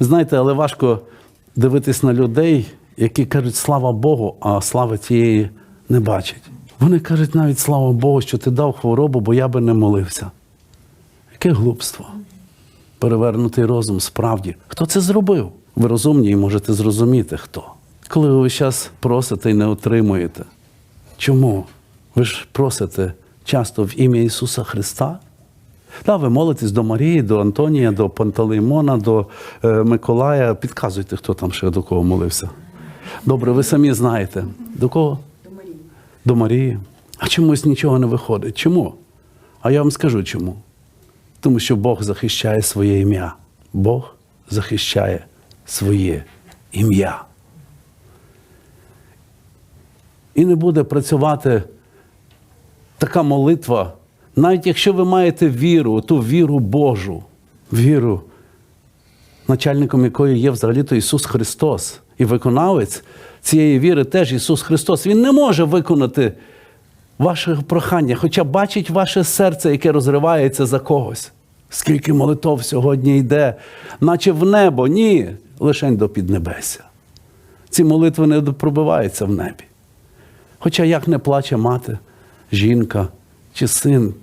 Знаєте, але важко дивитись на людей, які кажуть слава Богу, а слави тієї не бачать. Вони кажуть навіть слава Богу, що ти дав хворобу, бо я би не молився. Яке глупство. Перевернутий розум справді. Хто це зробив? Ви розумні і можете зрозуміти, хто. Коли ви час просите і не отримуєте. Чому? Ви ж просите часто в ім'я Ісуса Христа? Да, ви молитесь до Марії, до Антонія, до Пантелеймона, до е, Миколая. Підказуйте, хто там ще до кого молився. Добре, ви самі знаєте. До кого? До Марії. До Марії. А чомусь нічого не виходить. Чому? А я вам скажу чому. Тому що Бог захищає своє ім'я. Бог захищає своє ім'я. І не буде працювати така молитва, навіть якщо ви маєте віру, ту віру Божу, віру, начальником якої є взагалі-то Ісус Христос. І виконавець цієї віри теж Ісус Христос. Він не може виконати ваше прохання, хоча бачить ваше серце, яке розривається за когось. Скільки молитов сьогодні йде, наче в небо, ні, лишень до піднебесся. Ці молитви не пробиваються в небі. Хоча як не плаче мати, жінка чи син,